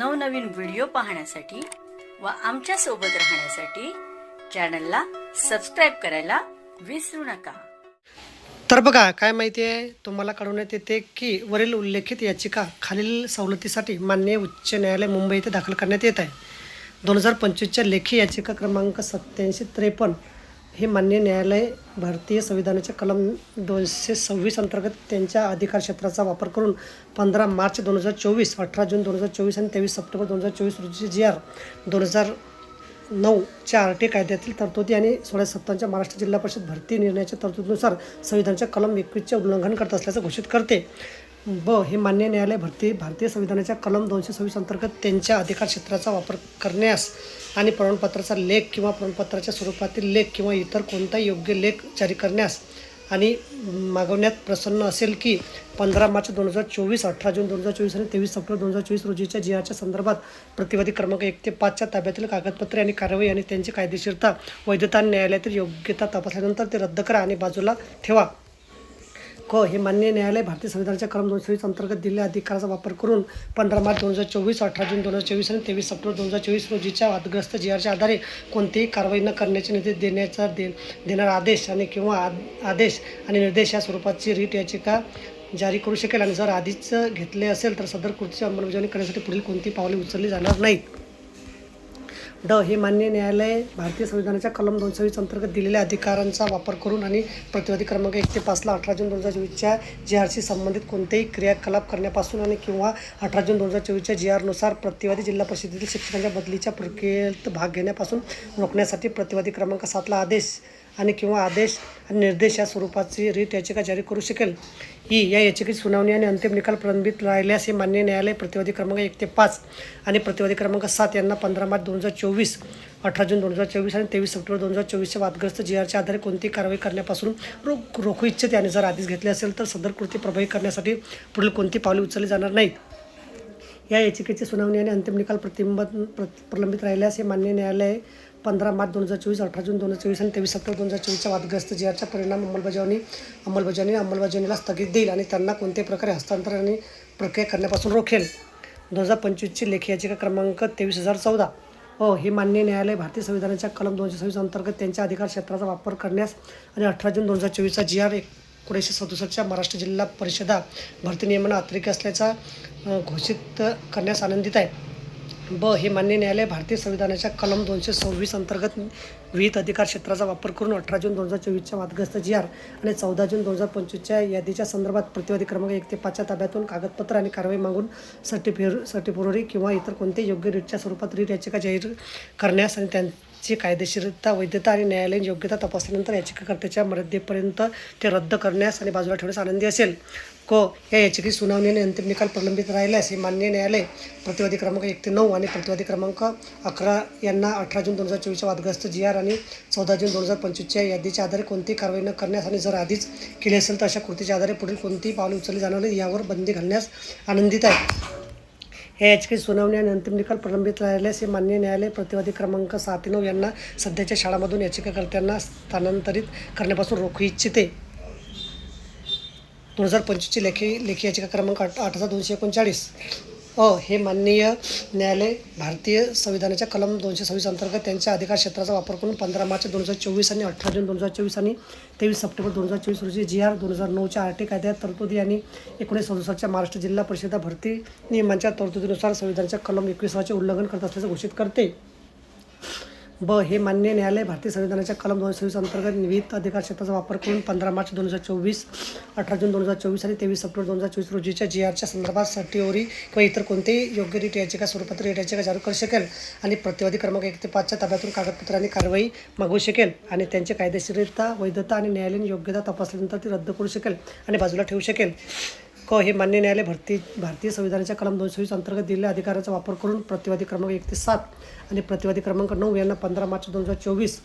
नवनवीन व्हिडिओ पाहण्यासाठी व आमच्यासोबत राहण्यासाठी चॅनलला सबस्क्राईब करायला विसरू नका. तर बघा काय माहिती आहे? तुम्हाला कळवण्यात येते की वरील उल्लेखित याचिका खालील सवलतीसाठी मान्य उच्च न्यायालय मुंबई येथे दाखल करण्यात येत आहे. दोन हजार पंचवीसच्या लेखी याचिका क्रमांक सत्याऐंशी त्रेपन्न हे मान्य न्यायालय भारतीय संविधानाच्या कलम दोनशे सव्वीस अंतर्गत त्यांच्या अधिकार क्षेत्राचा वापर करून पंधरा मार्च दोन हजार चोवीस अठरा जून दोन हजार चोवीस आणि तेवीस सप्टेंबर दोन हजार चोवीस रोजी जी आर दोन हजार नऊच्या आर टी कायद्यातील तरतुदी आणि सोळा सत्तावन्नच्या महाराष्ट्र जिल्हा परिषद भरती निर्णयाच्या तरतुदीनुसार संविधानाच्या कलम एकवीसचे उल्लंघन करत असल्याचं घोषित करते. ब हे मान्य न्यायालय भरती भारतीय संविधानाच्या कलम दोनशे सव्वीस अंतर्गत त्यांच्या अधिकार क्षेत्राचा वापर करण्यास आणि प्रमाणपत्राचा लेख किंवा प्रमाणपत्राच्या स्वरूपातील लेख किंवा इतर कोणताही योग्य लेख जारी करण्यास आणि मागवण्यात प्रसन्न असेल की पंधरा मार्च दोन हजार चोवीस अठरा जून दोन हजार चोवीस आणि तेवीस सप्टेंबर दोन हजार चोवीस रोजीच्या जिहाच्या संदर्भात प्रतिवादी क्रमांक एक ते पाचच्या ताब्यातील कागदपत्रे आणि कारवाई आणि त्यांची कायदेशीरता वैधता आणि न्यायालयातील योग्यता तपासल्यानंतर ते रद्द करा आणि बाजूला ठेवा. क हे मान्य न्यायालय भारतीय संविधानाच्या क्रम दोनशे वीस अंतर्गत दिलेल्या अधिकाराचा वापर करून पंधरा मार्च दोन हजार चोवीस अठरा जून दोन हजार चोवीस आणि तेवीस सप्टेंबर दोन हजार चोवीस रोजीच्या वादग्रस्त जी आरच्या आधारे कोणतीही कारवाई न करण्याचे निर्देश देण्याचा दे देणारा आदेश आणि किंवा आदेश आणि निर्देश या स्वरूपाची रीट याचिका जारी करू शकेल आणि जर आधीच घेतले असेल तर सदर कृतीची अंमलबजावणी करण्यासाठी पुढील कोणती पावले उचलली जाणार नाहीत. ड हे मान्य न्यायालय भारतीय संविधानाच्या कलम दोनशे वीस अंतर्गत दिलेल्या अधिकारांचा वापर करून आणि प्रतिवादी क्रमांक एक ते पाचला अठरा जून दोन हजार चोवीसच्या जी आरशी संबंधित कोणतेही क्रियाकलाप करण्यापासून आणि किंवा अठरा जून दोन हजार चोवीसच्या जी आरनुसार प्रतिवादी जिल्हा परिषदेतील शिक्षकांच्या बदलीच्या प्रक्रियेत भाग घेण्यापासून रोखण्यासाठी प्रतिवादी क्रमांक सातला आदेश आणि किंवा आदेश आणि निर्देश या स्वरूपाची रीट याचिका जारी करू शकेल. ई या याचिकेची सुनावणी आणि अंतिम निकाल प्रलंबित राहिल्यास हे मान्य न्यायालय प्रतिवादी क्रमांक एक ते पाच आणि प्रतिवादी क्रमांक सात यांना पंधरा मार्च दोन हजार चोवीस अठरा जून दोन हजार चोवीस आणि तेवीस सप्टेंबर दोन हजार चोवीसच्या वादग्रस्त जी आरच्या आधारे कोणतीही कारवाई करण्यापासून रोख रोखू इच्छित आणि जर आदेश घेतले असेल तर सदर कृती प्रभावी करण्यासाठी पुढील कोणती पावले उचलली जाणार नाहीत. या याचिकेची सुनावणी आणि अंतिम निकाल प्रतिबंध प्र प्रलंबित राहिल्यास हे मान्य न्यायालय पंधरा मार्च दोन हजार चोवीस अठरा जून दोन हजार चोवीस आणि तेवीस सप्टेंबर दोन हजार चोवीसच्या वादग्रस्त जी आरच्या परिणाम अंमलबजावणी अंमलबजावणी अंमलबजावणीला स्थगित देईल आणि त्यांना कोणत्याही प्रकारे हस्तांतरण आणि प्रक्रिया करण्यापासून रोखेल. दोन हजार पंचवीसची लेखी याचिका क्रमांक तेवीस हजार चौदा. हो हे मान्य न्यायालय भारतीय संविधानाच्या कलम दोनशे सव्वीस अंतर्गत त्यांच्या अधिकार क्षेत्राचा वापर करण्यास आणि अठरा जून दोन हजार चोवीसचा जी आर एकोणीसशे सदुसष्टच्या महाराष्ट्र जिल्हा परिषदा भरती नियमन अतिरिक्त असल्याचा घोषित करण्यास आनंदित आहे. ब हे मान्य न्यायालय भारतीय संविधानाच्या कलम दोनशे सव्वीस अंतर्गत विहित अधिकार क्षेत्राचा वापर करून अठरा जून दोन हजार चोवीसच्या वादग्रस्त जी आर आणि चौदा जून दोन हजार पंचवीसच्या यादीच्या संदर्भात प्रतिवादी क्रमांक एक ते पाचच्या ताब्यातून कागदपत्र आणि कारवाई मागून सर्टिफिर सर्टिफोररी किंवा इतर कोणत्याही योग्य रीतच्या स्वरूपात रीट याचिका जाहीर करण्यास आणि त्यांची कायदेशीरता वैधता आणि न्यायालयीन योग्यता तपासल्यानंतर याचिकाकर्त्याच्या मर्यादेपर्यंत ते रद्द करण्यास आणि बाजूला ठेवण्यास आनंदी असेल. को या याचिकेची सुनावणी आणि अंतिम निकाल प्रलंबित राहिल्यास हे मान्य न्यायालय प्रतिवादी क्रमांक एक ते नऊ आणि प्रतिवादी क्रमांक अकरा यांना अठरा जून दोन हजार चोवीसच्या वादग्रस्त जी आर आणि चौदा जून दोन हजार पंचवीसच्या यादीच्या आधारे कोणतीही कारवाई न करण्यास आणि जर आधीच केली असेल तर अशा कृतीच्या आधारे पुढील कोणतीही पावले उचलली जाणार नाही यावर बंदी घालण्यास आनंदित आहे. या याचिकेची सुनावणी आणि अंतिम निकाल प्रलंबित राहिल्यास हे मान्य न्यायालय प्रतिवादी क्रमांक सात नऊ यांना सध्याच्या शाळामधून याचिकाकर्त्यांना स्थानांतरित करण्यापासून रोखू इच्छिते. दोन हजार पंचवीसची लेखी लेखी याचिका क्रमांक आठ आठ हजार दोनशे एकोणचाळीस. अ हे माननीय न्यायालय भारतीय संविधानाच्या कलम दोनशे सव्वीस अंतर्गत त्यांच्या अधिकार क्षेत्राचा वापर करून पंधरा मार्च दोन हजार चोवीस आणि अठरा जून दोन हजार चोवीस आणि तेवीस सप्टेंबर दोन हजार चोवीस रोजी जी आर दोन हजार नऊच्या आर टी कायद्यात तरतुदी आणि एकोणीस सदुसष्टच्या महाराष्ट्र जिल्हा परिषदा भरती नियमांच्या तरतुदीनुसार संविधानाच्या कलम एकविसाचे उल्लंघन करत असल्याचं घोषित करते. ब हे मान्य न्यायालय भारतीय संविधानाच्या कलम दोनशे सव्वीस अंतर्गत विविध अधिकार क्षेत्राचा वापर करून पंधरा मार्च दोन हजार चोवीस अठरा जून दोन हजार चोवीस आणि तेवीस सप्टेंबर दोन हजार चोवीस रोजीच्या जी आरच्या संदर्भात सटीओरी किंवा इतर कोणतेही योग्य रीट याचिका स्वरूपात रीट याचिका जाहीर करू शकेल आणि प्रतिवादी क्रमांक एक ते पाचच्या ताब्यातून कागदपत्र आणि कारवाई मागवू शकेल आणि त्यांची कायदेशीरता वैधता आणि न्यायालयीन योग्यता तपासल्यानंतर ती रद्द करू शकेल आणि बाजूला ठेवू शकेल. क हे मान्य न्यायालय भरती भारतीय संविधानाच्या कलम दोनशे वीस अंतर्गत दिलेल्या अधिकाराचा वापर करून प्रतिवादी क्रमांक एक ते सात आणि प्रतिवादी क्रमांक नऊ यांना पंधरा मार्च दोन हजार चोवीस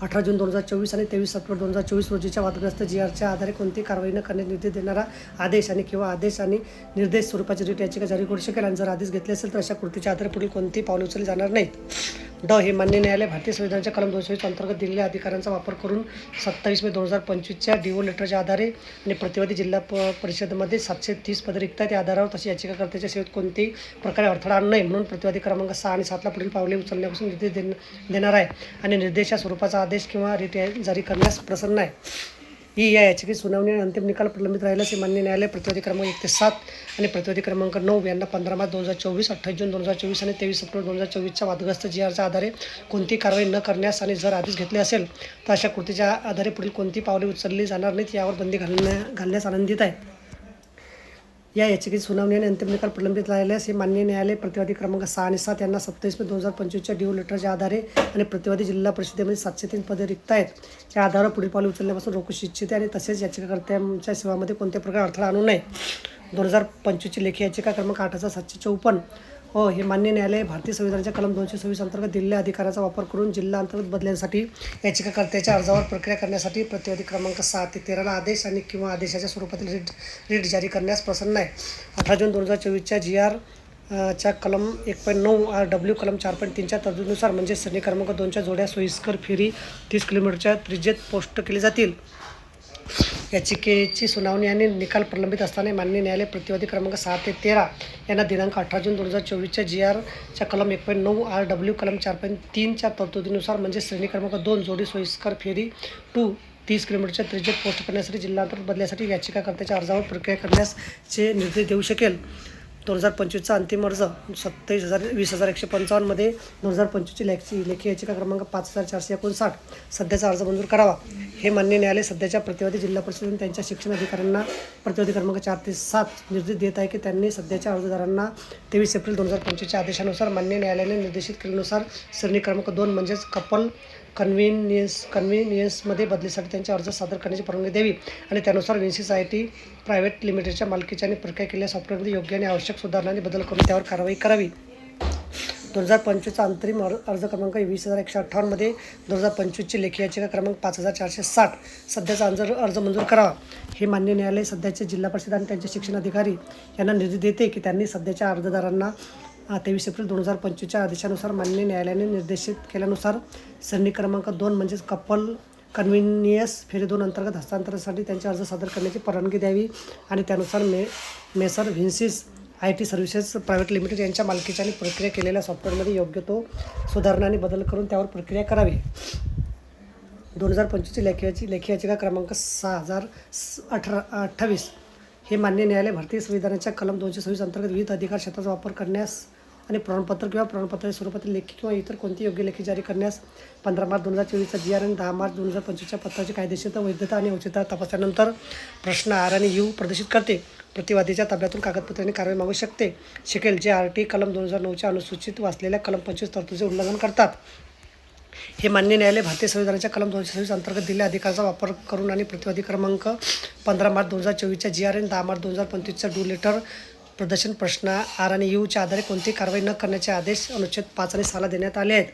अठरा जून दोन हजार चोवीस आणि तेवीस सप्टेंबर दोन हजार चोवीस रोजीच्या वादग्रस्त जी आरच्या आधारे कोणतीही कारवाई न करण्यास निर्देश देणारा आदेश आणि किंवा आदेश आणि निर्देश स्वरूपाची रीट याचिका जारी करू शकेल आणि जर आदेश घेतले असेल तर अशा कृतीच्या आधारे पुढील कोणती पावलं उचलली जाणार नाहीत. ड हे मान्य न्यायालय भारतीय संविधानाच्या कलम दोनशे वीस अंतर्गत दिलेल्या अधिकारांचा वापर करून सत्तावीस मे दोन हजार पंचवीसच्या डिओ लेटरच्या आधारे आणि प्रतिवादी जिल्हा प परिषदेमध्ये सातशे तीस पदे रिक्त आहे त्या आधारावर तशी याचिकाकर्त्याच्या सेवेत कोणत्याही प्रकारे अडथळा आणू नये म्हणून प्रतिवादी क्रमांक सहा आणि सातला पुढील पावले उचलण्यापासून निर्देश देणार आहे. आणि निर्देश या स्वरूपाचा आदेश किंवा रिट जारी करण्यास प्रसन्न आहे. ही या याचिकेची सुनावणी आणि अंतिम निकाल प्रलंबित राहिला हे मान्य न्यायालय प्रतिवादी क्रमांक एक ते सात आणि प्रतिवादी क्रमांक नऊ यांना पंधरा मार्च दोन हजार चोवीस अठ्ठावीस जून दोन हजार चोवीस आणि तेवीस सप्टेंबर दोन हजार चोवीसच्या वादग्रस्त जी आरच्या आधारे कोणतीही कारवाई न करण्यास आणि जर आदेश घेतले असेल तर अशा कृतीच्या आधारे पुढील कोणती पावले उचलली जाणार नाहीत यावर बंदी घालण्या घालण्यास आनंदित आहे. या याचिकेची सुनावणी आणि अंतिम निकाल प्रलंबित राहिल्यास हे मान्य न्यायालय प्रतिवादी क्रमांक सहा आणि सात यांना सत्तावीस मे दोन हजार पंचवीसच्या ड्यू लेटरच्या आधारे आणि प्रतिवादी जिल्हा परिषदेमध्ये सातशे तीन पदे रिक्त आहेत. त्या आधारावर पुढील पाऊल उचलण्यापासून रोखू इच्छिते आणि तसेच याचिकाकर्त्यांच्या सेवामध्ये कोणत्या प्रकारे अडथळा आणू नये. दोन हजार पंचवीसची लेखी याचिका क्रमांक आठ हजार सातशे चौपन्न हो हे मान्य न्यायालय भारतीय संविधानाच्या कलम दोनशे सव्वीस अंतर्गत दिलेल्या अधिकाराचा वापर करून जिल्हा अंतर्गत बदल्यांसाठी याचिकाकर्त्याच्या अर्जावर प्रक्रिया करण्यासाठी प्रतिवादी क्रमांक सहा ते तेराला आदेश आणि किंवा आदेशाच्या स्वरूपातील रिट रिट जारी करण्यास प्रसन्न आहे. अठरा जून दोन हजार चोवीसच्या जी आर च्या कलम एक पॉईंट नऊ आर डब्ल्यू कलम चार पॉईंट तीनच्या तरतुदीनुसार म्हणजे श्रेणी क्रमांक दोनच्या जोड्या सोयीस्कर फेरी तीस किलोमीटरच्या त्रिजेत पोस्ट केली जातील. याचिकेची सुनावणी आणि निकाल प्रलंबित असताना मान्य न्यायालय प्रतिवादी क्रमांक सहा ते तेरा यांना दिनांक अठरा जून दोन हजार चोवीसच्या जी आरच्या कलम एक पॉईंट नऊ आर डब्ल्यू कलम चार पॉईंट तीनच्या तरतुदीनुसार म्हणजे श्रेणी क्रमांक दोन जोडी सोयीस्कर फेरी टू तीस किलोमीटरच्या त्रिज्येत पोस्ट करण्यासाठी जिल्हांतर्गत बदल्यासाठी याचिकाकर्त्याच्या अर्जावर प्रक्रिया करण्यासचे निर्देश देऊ शकेल. दोन हजार पंचवीसचा अंतिम अर्ज सत्तावीस हजार वीस हजार एकशे पंचावन्नमध्ये दोन हजार पंचवीसची लेखी लेखी याचिका क्रमांक पाच हजार चारशे एकोणसाठ सध्याचा अर्ज मंजूर करावा. हे मान्य न्यायालय सध्याच्या प्रतिवादी जिल्हा परिषद आणि त्यांच्या शिक्षण अधिकाऱ्यांना प्रतिवादी क्रमांक चार ते सात निर्देश देत आहे की त्यांनी सध्याच्या अर्जदारांना तेवीस एप्रिल दोन हजार पंचवीसच्या आदेशानुसार मान्य न्यायालयाने निर्देशित केल्यानुसार श्रेणी क्रमांक दोन म्हणजेच कपल कन्व्हिनियन्स कन्व्हिनियन्समध्ये बदलीसाठी त्यांचे अर्ज सादर करण्याची परवानगी द्यावी. आणि त्यानुसार विन्सिस आय टी प्रायव्हेट लिमिटेडच्या मालकीच्या आणि प्रक्रिया केलेल्या सॉफ्टवेअरमध्ये योग्य आणि आवश्यक सुधारणांनी बदल करून त्यावर कारवाई करावी. दोन हजार पंचवीसचा अंतरिम अर् अर्ज क्रमांक वीस हजार एकशे अठ्ठावन्नमध्ये दोन हजार पंचवीसची लेखी याचिका क्रमांक पाच हजार चारशे साठ सध्याचा अर्ज अर्ज मंजूर करावा हे मान्य न्यायालय सध्याचे जिल्हा परिषद आणि त्यांचे शिक्षण अधिकारी यांना निर्देश देते की त्यांनी सध्याच्या अर्जदारांना तेवीस एप्रिल दोन हजार पंचवीसच्या आदेशानुसार मान्य न्यायालयाने निर्देशित केल्यानुसार सरणी क्रमांक दोन म्हणजेच कपल कन्व्हिनियस फेरी दोन अंतर्गत हस्तांतरणासाठी त्यांचे अर्ज सादर करण्याची परवानगी द्यावी आणि त्यानुसार मे Messrs Vinsys I T services private limited यांच्या मालकीच्या आणि प्रक्रिया केलेल्या सॉफ्टवेअरमध्ये योग्य तो सुधारणा आणि बदल करून त्यावर प्रक्रिया करावी. दोन हजार पंचवीसची लेखी लेखी याचिका क्रमांक सहा हजार स- अठरा अठ्ठावीस. हे मान्य न्यायालय भारतीय संविधानाच्या कलम दोनशे सव्वीस अंतर्गत विविध अधिकार क्षेत्राचा वापर करण्यास आणि प्रमाणपत्र किंवा प्रमाणपत्राच्या स्वरूपात लेखी किंवा इतर कोणती योग्य लेखी जारी करण्यास पंधरा मार्च दोन हजार चोवीसचा जी आर आणि दहा मार्च दोन हजार पंचवीसच्या पत्राची कायदेशीर वैधता आणि औचित्यता तपासल्यानंतर प्रश्न आर आणि यू प्रदर्शित करते. प्रतिवादीच्या ताब्यातून कागदपत्रांनी कारवाई मागू शकते. शकेल जे आर टी कलम दोन हजार नऊच्या अनुसूचित वाचलेल्या कलम पंचवीस तरतुदीचे उल्लंघन करतात. हे मान्य न्यायालय भारतीय संविधानाच्या कलम दोनशे सव्वीस अंतर्गत दिलेल्या अधिकाराचा वापर करून आणि प्रतिवादी क्रमांक पंधरा मार्च दोन हजार चोवीसच्या जी आर एन दहा मार्च दोन हजार पंचवीसच्या डू लेटर प्रदर्शन प्रश्न आर आणि यूच्या आधारे कोणतीही कारवाई न करण्याचे आदेश अनुच्छेद पाच आणि सहाला देण्यात आले आहेत.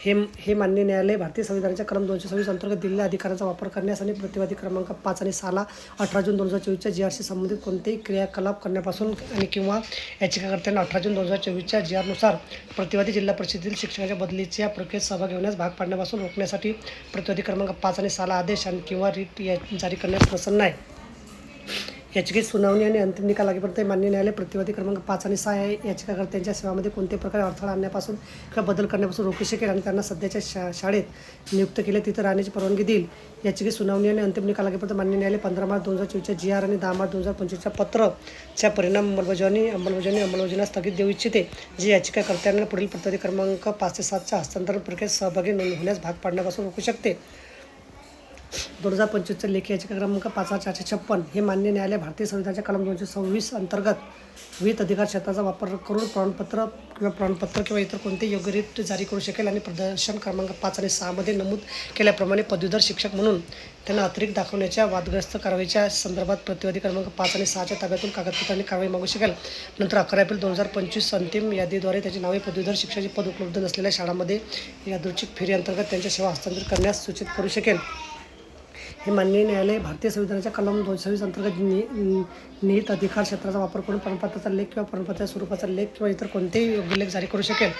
हे हे मान्य न्यायालय भारतीय संविधानाच्या क्रम दोनशे सव्वीस अंतर्गत दिलेल्या अधिकारांचा वापर करण्यास आणि प्रतिवादी क्रमांक पाच आणि सहाला अठरा जून दोन हजार चोवीसच्या जी आरशी संबंधित कोणतेही क्रियाकलाप करण्यापासून आणि किंवा याचिकाकर्त्यांना अठरा जून दोन हजार चोवीसच्या जी आरनुसार प्रतिवादी जिल्हा परिषदेतील शिक्षणाच्या बदलीच्या प्रक्रियेत सहभाग घेण्यास भाग पाडण्यापासून रोखण्यासाठी प्रतिवादी क्रमांक पाच आणि सहाला आदेश आणि किंवा रीट या जारी करण्यास प्रसन्न आहे. याचिकेत सुनावणी आणि अंतिम निकाल लागेपर्यंत मान्य न्यायालय प्रतिवादी क्रमांक पाच आणि सहा या याचिकाकर्त्यांच्या सेवामध्ये कोणत्याही प्रकारे अडथळा आणण्यापासून किंवा बदल करण्यापासून रोखू शकेल आणि त्यांना सध्याच्या शा शाळेत नियुक्त केले तिथं राहण्याची परवानगी देईल? याचिकेत सुनावणी आणि अंतिम निकाल लागेपर्यंत मान्य न्यायालय पंधरा मार्च दोन हजार चोवीसच्या जी आर आणि दहा मार्च दोन हजार पंचवीसच्या पत्रच्या परिणाम अंमलबजावणी अंमलबजावणी अंमलबजावणी स्थगित देऊ इच्छिते जी याचिकाकर्त्यांना पुढील प्रतिवादी क्रमांक पाच ते सातच्या हस्तांतरण प्रक्रियेत सहभागी होण्यास भाग पाडण्यापासून रोखू शकते. दोन हजार पंचवीसचा लेखी याचिका क्रमांक पाच हजार चारशे छप्पन हे मान्य न्यायालय भारतीय संविधानाच्या कलम दोनशे सव्वीस अंतर्गत विविध अधिकार क्षेत्राचा वापर करून प्रमाणपत्र किंवा प्रमाणपत्र किंवा इतर कोणते योग्यरीत जारी करू शकेल आणि प्रदर्शन क्रमांक पाच आणि सहामध्ये नमूद केल्याप्रमाणे पदवीधर शिक्षक म्हणून त्यांना अतिरिक्त दाखवण्याच्या वादग्रस्त कारवाईच्या संदर्भात प्रतिवादी क्रमांक पाच आणि सहाच्या ताब्यातून कागदपत्रांनी कारवाई मागू शकेल. नंतर अकरा एप्रिल दोन हजार पंचवीस अंतिम यादीद्वारे त्याची नावे पदवीधर शिक्षकाचे पद उपलब्ध नसलेल्या शाळांमध्ये यादृच्छिक फेरी अंतर्गत त्यांच्या सेवा हस्तांतरित करण्यास सूचित करू शकेल. हे माननीय न्यायालय भारतीय संविधानाच्या कलम दोनशे सव्वीस अंतर्गत नि नियत निहित अधिकार क्षेत्राचा वापर करून परमपत्राचा लेख किंवा परमपत्राच्या स्वरूपाचा लेख किंवा इतर कोणतेही योग्य लेख जारी करू शकेल.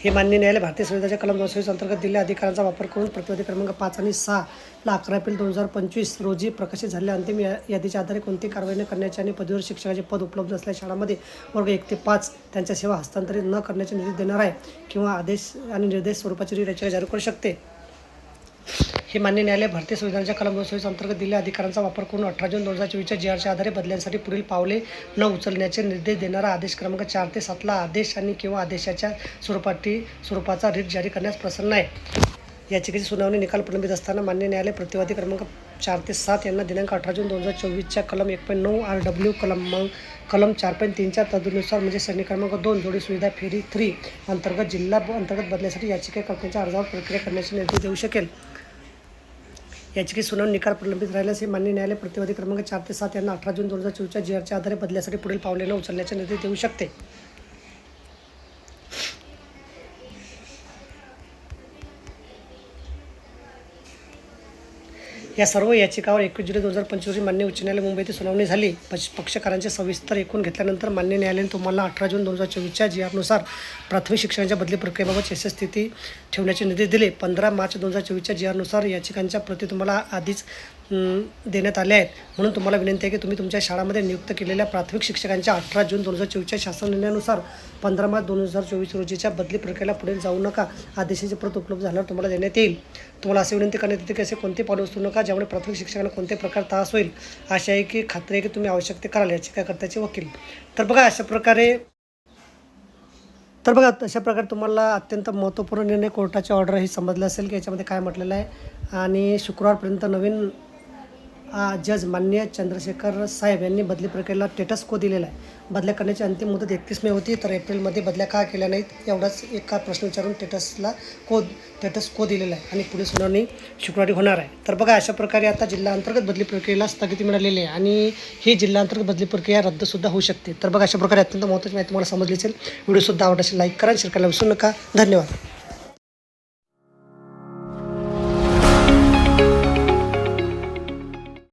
हे मान्य न्यायालय भारतीय संविधानाच्या कलम दोनशे अंतर्गत दिलेल्या अधिकारांचा वापर करून प्रतिवादी क्रमांक पाच आणि सहा ला अकरा एप्रिल दोन हजार पंचवीस रोजी प्रकाशित झालेल्या अंतिम या यादीच्या आधारे कोणतीही कारवाई न करण्याचे आणि पदवीवर शिक्षकाचे पद उपलब्ध असलेल्या शाळांमध्ये वर्ग एक ते पाच त्यांच्या सेवा हस्तांतरित न करण्याचे निर्देश देणार आहे किंवा आदेश आणि निर्देश स्वरूपाची रचना जारी करू शकते. हे मान्य न्यायालय भारतीय संविधानाच्या कलम दोनशे अंतर्गत दिलेल्या अधिकारांचा वापर करून अठरा जून दोन हजार चोवीसच्या जी आरच्या आधारे बदल्यांसाठी पुढील पावले न उचलण्याचे निर्देश देणारा आदेश क्रमांक चार ते सातला आदेश आणि किंवा आदेशाच्या स्वरूपाटी स्वरूपाचा रीट जारी करण्यास प्रसन्न आहे. याचिकेची सुनावणी निकाल प्रलंबित असताना मान्य न्यायालय प्रतिवादी क्रमांक चार ते सात यांना दिनांक अठरा जून दोन हजार चोवीसच्या कलम एक पॉईंट नऊ आर डब्ल्यू कलम कलम चार पॉईंट तीनच्या तदनुसार म्हणजे श्रेणी क्रमांक दोन जोडी सुविधा फेरी थ्री अंतर्गत जिल्हा अंतर्गत बदल्यासाठी याचिकाकर्त्यांच्या अर्जावर प्रक्रिया करण्याचे निर्देश देऊ शकेल. याचिकेत सुनावणी निकाल प्रलंबित राहिल्यास हे मान्य न्यायालय प्रतिवादी क्रमांक चार ते सात यांना अठरा जून दोन हजार चोवीसच्या जी आरच्या आधारे बदल्यासाठी पुढील पावले न उचलण्याचे निर्देश देऊ शकते. या सर्व याचिकावर एकवीस जुलै दोन हजार पंचवीस रोजी मान्य उच्च न्यायालय मुंबई येथे सुनावणी झाली. पक्ष पक्षकारांचे सविस्तर एकूण घेतल्यानंतर मान्य न्यायालयाने तुम्हाला अठरा जून दोन हजार चोवीसच्या जी आरनुसार प्राथमिक शिक्षणाच्या बदली प्रक्रियेबाबत यशस्थिती ठेवण्याचे निर्देश दिले. पंधरा मार्च दोन हजार चोवीसच्या जी आरनुसार याचिकांच्या प्रती तुम्हाला आधीच देण्यात आले आहेत. म्हणून तुम्हाला विनंती आहे की तुम्ही तुमच्या शाळामध्ये नियुक्त केलेल्या प्राथमिक शिक्षकांच्या अठरा जून दोन हजार चोवीसच्या शासन निर्णयानुसार पंधरा मार्च दोन हजार चोवीस रोजीच्या बदली प्रक्रियेला पुढे जाऊ नका. आदेशाची प्रत उपलब्ध झाल्यावर तुम्हाला देण्यात येईल. तुम्हाला असे विनंती करण्यात येते की असे कोणते पाऊल उचलू नका ज्यामुळे प्राथमिक शिक्षकांना कोणत्याही प्रकार त्रास होईल अशा आहे की खात्री आहे की तुम्ही आवश्यक ते कराल याचिकाकर्त्याचे वकील. तर बघा अशा प्रकारे तर बघा अशा प्रकारे तुम्हाला अत्यंत महत्त्वपूर्ण निर्णय कोर्टाची ऑर्डर ही समजलं असेल की याच्यामध्ये काय म्हटलेलं आहे. आणि शुक्रवारपर्यंत नवीन जज मान्य चंद्रशेखर साहेब यांनी बदली प्रक्रियेला स्टेटस को दिलेला आहे. बदल्या करण्याची अंतिम मुदत एकतीस मे होती तर एप्रिलमध्ये बदल्या का केल्या नाहीत एवढाच एका प्रश्न विचारून टेटसला को टेटस को दिलेला आहे आणि पुढे सुनावणी शुक्रवारी होणार आहे. तर बघा अशा प्रकारे आता जिल्हा अंतर्गत बदली प्रक्रियेला स्थगिती मिळालेली आहे आणि ही जिल्हा अंतर्गत बदली प्रक्रिया रद्दसुद्धा होऊ शकते. तर बघा अशा प्रकारे अत्यंत महत्त्वाची माहिती तुम्हाला समजली असेल. व्हिडिओसुद्धा आवडत असेल लाईक करा शेअर करायला विसरू नका. धन्यवाद.